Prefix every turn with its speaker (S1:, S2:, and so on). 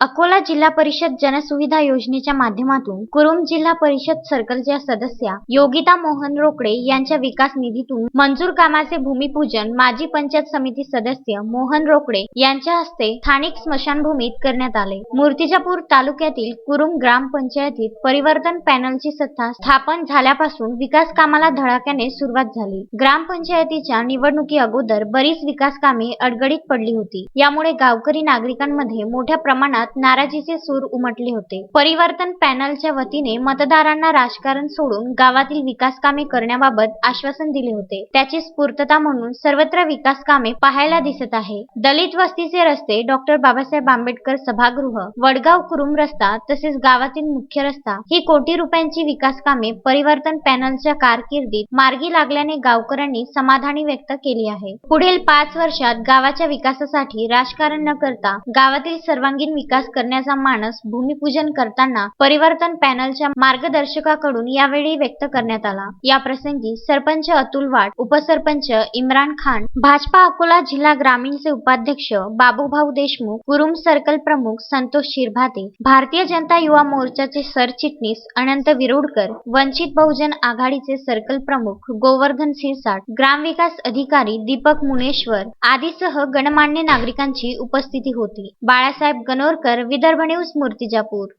S1: अकोला जिल्हा परिषद जनसुविधा योजनेच्या माध्यमातून कुरुम जिल्हा परिषद सर्कलच्या सदस्या योगिता मोहन रोकडे यांच्या विकास निधीतून मंजूर कामाचे भूमिपूजन माजी पंचायत समिती सदस्य मोहन रोकडे यांच्या हस्ते स्थानिक स्मशानभूमीत करण्यात आले. मूर्तिजापूर तालुक्यातील कुरुम ग्रामपंचायतीत परिवर्तन पॅनलची सत्ता स्थापन झाल्यापासून विकास कामाला धडाक्याने सुरुवात झाली. ग्रामपंचायतीच्या निवडणुकी अगोदर बरीच विकास कामे अडगडीत पडली होती. यामुळे गावकरी नागरिकांमध्ये मोठ्या प्रमाणात नाराजीचे सूर उमटले होते. परिवर्तन पॅनलच्या वतीने मतदारांना राजकारण सोडून गावातील विकास कामे करण्याबाबत आश्वासन दिले होते. त्याची स्फूर्तता म्हणून सर्वत्र विकास कामे पाहायला दिसत आहे. दलित वस्तीचे रस्ते डॉक्टर बाबासाहेब आंबेडकर सभागृह वडगाव कुरुम रस्ता तसेच गावातील मुख्य रस्ता ही कोटी रुपयांची विकास कामे परिवर्तन पॅनलच्या कारकिर्दीत मार्गी लागल्याने गावकऱ्यांनी समाधानी व्यक्त केली आहे. पुढील पाच वर्षात गावाच्या विकासासाठी राजकारण न करता गावातील सर्वांगीण विकास करण्याचा मानस भूमिपूजन करताना परिवर्तन पॅनलच्या मार्गदर्शकाकडून यावेळी व्यक्त करण्यात आला. या प्रसंगी सरपंच अतुल वाट उपसरपंच इम्रान खान भाजपा अकोला जिल्हा ग्रामीणचे उपाध्यक्ष बाबूभाऊ देशमुख कुरुम सर्कल प्रमुख संतोष शिरभाते भारतीय जनता युवा मोर्चाचे सरचिटणीस अनंत विरुडकर वंचित बहुजन आघाडीचे सर्कल प्रमुख गोवर्धन सिरसाट ग्रामविकास अधिकारी दीपक मुनेश्वर आदीसह गणमान्य नागरिकांची उपस्थिती होती. बाळासाहेब गणोरकर विदर्भ न्यूज मूर्तिजापूर.